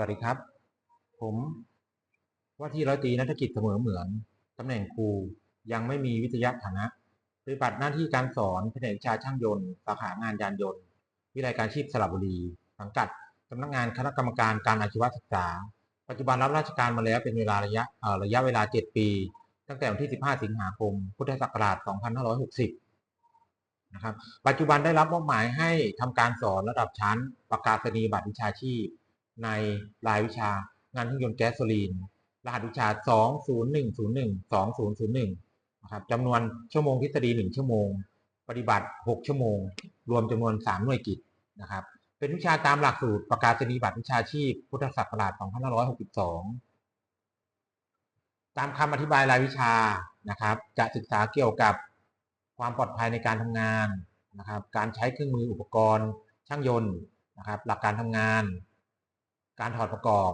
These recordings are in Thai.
วัสดีครับ ผมว่าที่ร้อยตรีนัฐกิจเสมอเหมือนตำแหน่งครูยังไม่มีวิทยาฐานะปฏิบัติหน้าที่การสอนแผนกวิชาช่างยนต์สาขางานยานยนต์ วิทยาการชีพสระบุรี สังกัดสำนักงานคณะกรรมการการอาชีวศึกษา ปัจจุบันรับราชการมาแล้วเป็นเวลาระยะเอ่อระยะเวลา 7 ปี ตั้งแต่วันที่ 15 สิงหาคม พุทธศักราช 2560 นะครับ ปัจจุบันได้รับมอบหมายให้ทำการสอนระดับชั้นประกาศนียบัตรวิชาชีพ ในรายวิชางานเครื่องยนต์แก๊สโซลีน รหัสวิชา 20101 2001นะครับจำนวนชั่วโมงทฤษฎี 1 ชั่วโมง ปฏิบัติ 6 ชั่วโมง รวมจำนวน 3 หน่วยกิจนะครับ เป็นวิชาตามหลักสูตรประกาศนียบัตรวิชาชีพ พุทธศักราช2562 ตามคำอธิบายรายวิชานะครับ จะศึกษาเกี่ยวกับความปลอดภัยในการทำงานนะครับ การใช้เครื่องมืออุปกรณ์ช่างยนต์นะครับ หลักการทำงาน การถอดประกอบ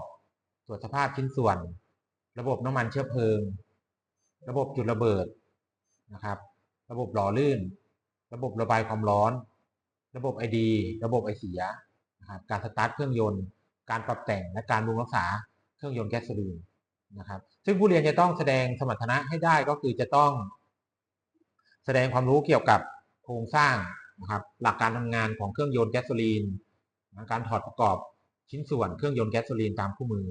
ตรวจสภาพชิ้นส่วน ระบบน้ำมันเชื้อเพลิง ระบบจุดระเบิดนะครับ ระบบหล่อลื่น ระบบระบายความร้อน ระบบไอดีระบบไอเสียนะครับการสตาร์ทเครื่องยนต์ การปรับแต่งและการบำรุงรักษาเครื่องยนต์แก๊สโซลีนนะครับ ซึ่งผู้เรียนจะต้องแสดงสมรรถนะให้ได้ก็คือจะต้อง แสดงความรู้เกี่ยวกับโครงสร้างนะครับ หลักการทำงานของเครื่องยนต์แก๊สโซลีน การถอดประกอบ ชิ้นส่วนเครื่องยนต์แก๊สโซลีนตามคู่มือ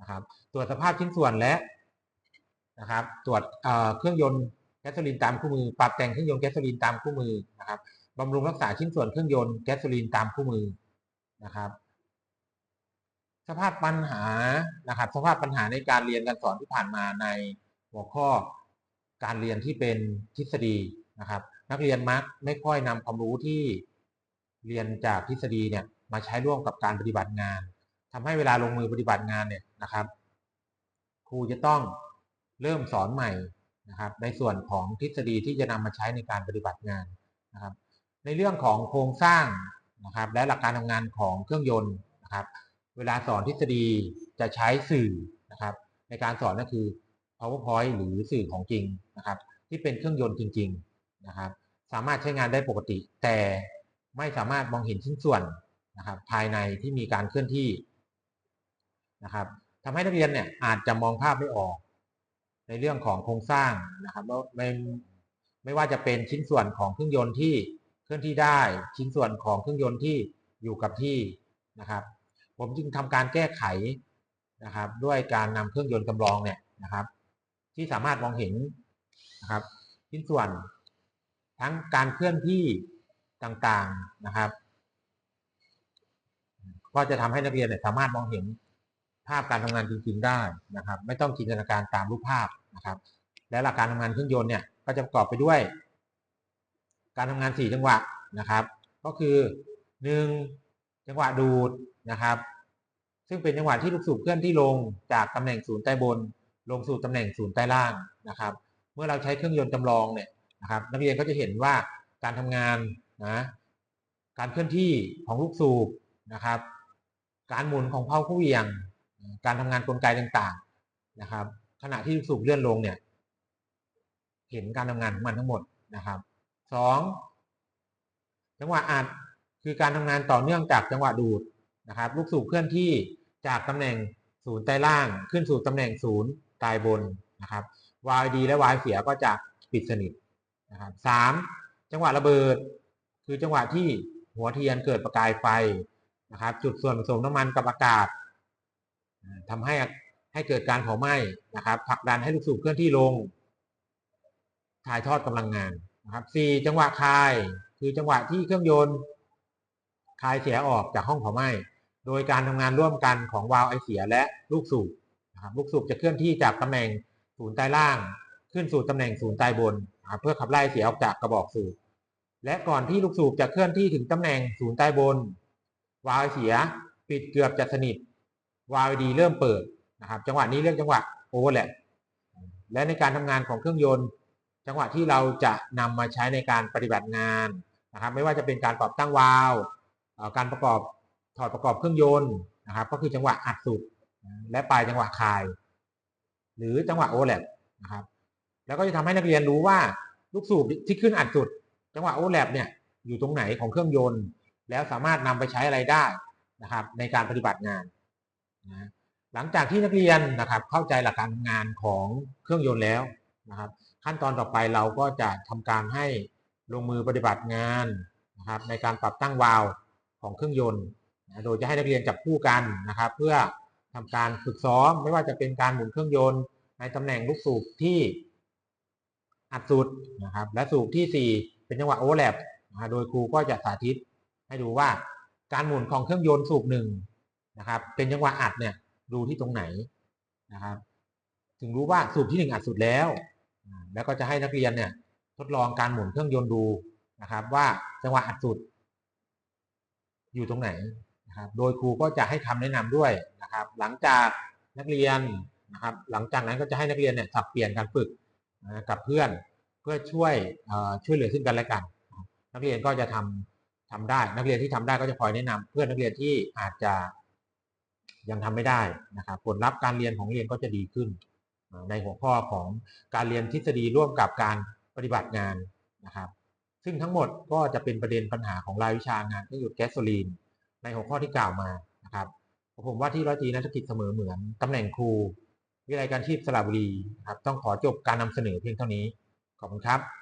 นะครับตรวจสภาพชิ้นส่วนและนะครับตรวจเครื่องยนต์แก๊สโซลีนตามคู่มือ ปรับแต่งเครื่องยนต์แก๊สโซลีนตามคู่มือนะครับบำรุงรักษาชิ้นส่วนเครื่องยนต์แก๊สโซลีนตามคู่มือนะครับ สภาพปัญหานะครับ สภาพปัญหาในการเรียนการสอนที่ผ่านมาในหัวข้อการเรียนที่เป็นทฤษฎีนะครับ นักเรียนมักไม่ค่อยนำความรู้ที่เรียนจากทฤษฎีเนี่ย มาใช้ร่วมกับการปฏิบัติงานทำให้เวลาลงมือปฏิบัติงานเนี่ยนะครับ ครูจะต้องเริ่มสอนใหม่นะครับ ในส่วนของทฤษฎีที่จะนำมาใช้ในการปฏิบัติงานนะครับ ในเรื่องของโครงสร้างนะครับ และหลักการทำงานของเครื่องยนต์นะครับ เวลาสอนทฤษฎีจะใช้สื่อนะครับ ในการสอนก็คือ powerpoint หรือสื่อของจริงนะครับ ที่เป็นเครื่องยนต์จริง ๆนะครับ สามารถใช้งานได้ปกติ แต่ไม่สามารถมองเห็นชิ้นส่วน นะครับภายในที่มีการเคลื่อนที่นะครับทำให้นักเรียนเนี่ยอาจจะมองภาพไม่ออก ในเรื่องของโครงสร้างนะครับไม่ไม่ว่าจะเป็นชิ้นส่วนของเครื่องยนต์ที่เคลื่อนที่ได้ชิ้นส่วนของเครื่องยนต์ที่อยู่กับที่นะครับ ผมจึงทำการแก้ไขนะครับ ด้วยการนำเครื่องยนต์จำลองเนี่ยนะครับ ที่สามารถมองเห็นนะครับชิ้นส่วนทั้งการเคลื่อนที่ต่างๆนะครับ ก็จะทำให้นักเรียนเนี่ยสามารถมองเห็นภาพการทำงานจริง ๆ ได้นะครับ ไม่ต้องจินตนาการตามรูปภาพนะครับ และหลักการทำงานเครื่องยนต์เนี่ยก็จะประกอบไปด้วย การทำงาน 4 จังหวะนะครับ ก็คือ 1 จังหวะดูดนะครับ ซึ่งเป็นจังหวะที่ลูกสูบเคลื่อนที่ลงจากตำแหน่งศูนย์ใต้บน ลงสู่ตำแหน่งศูนย์ใต้ล่างนะครับ เมื่อเราใช้เครื่องยนต์จำลองเนี่ยนะครับนักเรียนก็จะเห็นว่าการทำงานนะการเคลื่อนที่ของลูกสูบนะครับ การหมุนของเผาผู้เวียง การทำงานกลไกต่างๆนะครับ ขณะที่ลูกสูบเลื่อนลงเนี่ย เห็นการทำงานของมันทั้งหมดนะครับสองจังหวะอัดคือการทำงานต่อเนื่องจากจังหวะดูดนะครับ ลูกสูบเคลื่อนที่จากตำแหน่งศูนย์ใต้ล่างขึ้นสู่ตำแหน่งศูนย์ใต้บนนะครับวาล์วดีและวาล์วเสียก็จะปิดสนิทนะครับสามจังหวะระเบิด คือจังหวะที่หัวเทียนเกิดประกายไฟ นะครับ จุดส่วนผสมน้ำมันกับอากาศทำให้ให้เกิดการเผาไหม้นะครับผลักดันให้ลูกสูบเคลื่อนที่ลง ถ่ายทอดกำลังงานนะครับสี่จังหวะคาย คือจังหวะที่เครื่องยนต์คายเสียออกจากห้องเผาไหม้โดยการทำงานร่วมกันของวาล์วไอเสียและลูกสูบนะครับลูกสูบจะเคลื่อนที่จากตำแหน่งศูนย์ใต้ล่าง ขึ้นสู่ตำแหน่งศูนย์ใต้บนนะบเพื่อขับไล่เสียออกจากกระบอกสูบและก่อนที่ลูกสูบจะเคลื่อนที่ถึงตำแหน่งศูนย์ใต้บน วาล์วเสียปิดเกือบจะสนิท วาล์วดีเริ่มเปิดนะครับ จังหวะนี้เรียกจังหวะโอเวอร์แลปและในการทำงานของเครื่องยนต์ จังหวะที่เราจะนำมาใช้ในการปฏิบัติงานนะครับ ไม่ว่าจะเป็นการปรับตั้งวาล์วการประกอบถอดประกอบเครื่องยนต์นะครับ ก็คือจังหวะอัดสุดและปลายจังหวะคาย หรือจังหวะโอเวอร์แลปนะครับแล้วก็จะทำให้นักเรียนรู้ว่าลูกสูบที่ขึ้นอัดสุด จังหวะโอเวอร์แลปเนี่ยอยู่ตรงไหนของเครื่องยนต์ แล้วสามารถนำไปใช้อะไรได้นะครับในการปฏิบัติงานนะหลังจากที่นักเรียนนะครับเข้าใจหลักการทำงานของเครื่องยนต์แล้วนะครับ ขั้นตอนต่อไปเราก็จะทำการให้ลงมือปฏิบัติงานนะครับ ในการปรับตั้งวาล์วของเครื่องยนต์นะโดยจะให้นักเรียนจับคู่กันนะครับ เพื่อทำการฝึกซ้อม ไม่ว่าจะเป็นการหมุนเครื่องยนต์ ในตำแหน่งลูกสูบที่อัดสุดนะครับ และสูบที่ 4 เป็นจังหวะโอเวอร์แลปโดยครูก็จะสาธิต ให้ดูว่าการหมุนของเครื่องยนต์สูบหนึ่งนะครับ เป็นจังหวะอัดเนี่ยดูที่ตรงไหนนะครับ ถึงรู้ว่าสูบที่หนึ่งอัดสุดแล้ว แล้วก็จะให้นักเรียนเนี่ยทดลองการหมุนเครื่องยนต์ดูนะครับ ว่าจังหวะอัดสุด อยู่ตรงไหนนะครับ โดยครูก็จะให้คำแนะนำด้วยนะครับ หลังจากนักเรียนนะครับ หลังจากนั้นก็จะให้นักเรียนเนี่ยสับเปลี่ยนการฝึกกับเพื่อนเพื่อช่วยเอ่อช่วยเหลือซึ่งกันและกัน นักเรียนก็จะทำ ทำได้ นักเรียนที่ทำได้ก็จะคอยแนะนำเพื่อนนักเรียนที่อาจจะยังทำไม่ได้นะครับผลลัพธ์การเรียนของเรียนก็จะดีขึ้น ในหัวข้อของการเรียนทฤษฎีร่วมกับการปฏิบัติงานนะครับ ซึ่งทั้งหมดก็จะเป็นประเด็นปัญหาของรายวิชางานเครื่องยนต์แก๊สโซลีน ในหัวข้อที่กล่าวมานะครับผมว่าที่ร้อยตีนักธุรกิจเสมอเหมือนตำแหน่งครูวิทยาลัยการชีพสระบุรีครับต้องขอจบการนำเสนอเพียงเท่านี้ ขอบคุณครับ